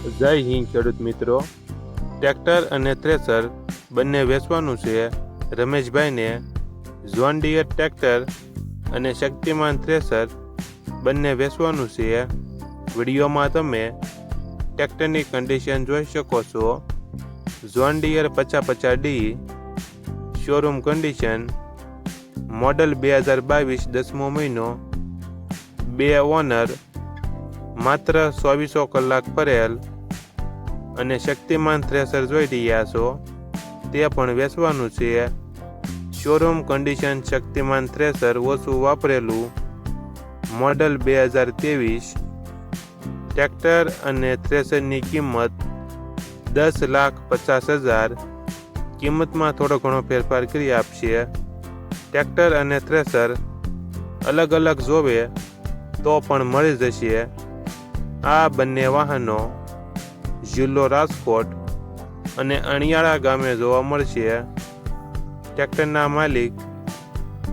જય હિન્દ, ખેડૂત મિત્રો. ટ્રેક્ટર અને થ્રેસર બંને વેચવાનું છે રમેશભાઈને. ઝોન ડિયર ટ્રેક્ટર અને શક્તિમાન થ્રેસર બંને વેચવાનું છે. વિડીયોમાં તમે ટ્રેક્ટરની કન્ડિશન જોઈ શકો છો. ઝોન ડિયર પચાસ પચાસ ડી શોરૂમ કન્ડિશન મોડલ બે હજાર બાવીસ દસમો મહિનો. બે ઓનર માત્ર ચોવીસો કલાક ફરેલ અને શક્તિમાન થ્રેસર જોઈ રહ્યા છો, તે પણ વેચવાનું છે. શોરૂમ કન્ડિશન શક્તિમાન થ્રેસર ઓછું વાપરેલું મોડલ બે હજાર ત્રેવીસ. ટ્રેક્ટર અને થ્રેસરની કિંમત દસ લાખ પચાસ હજાર. કિંમતમાં થોડો ઘણો ફેરફાર કરી આપશે. ટ્રેક્ટર અને થ્રેસર અલગ અલગ જોવે તો પણ મળી જશે. આ બંને વાહનો જિલ્લો રાજકોટ અને અણિયાળા ગામે જોવા મળશે. ટ્રેક્ટરના માલિક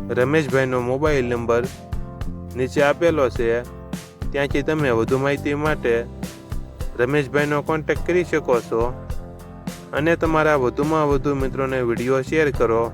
રમેશભાઈનો મોબાઈલ નંબર નીચે આપેલો છે. ત્યાંથી તમે વધુ માહિતી માટે રમેશભાઈનો કોન્ટેક્ટ કરી શકો છો. અને તમારા વધુમાં વધુ મિત્રોને વીડિયો શેર કરો.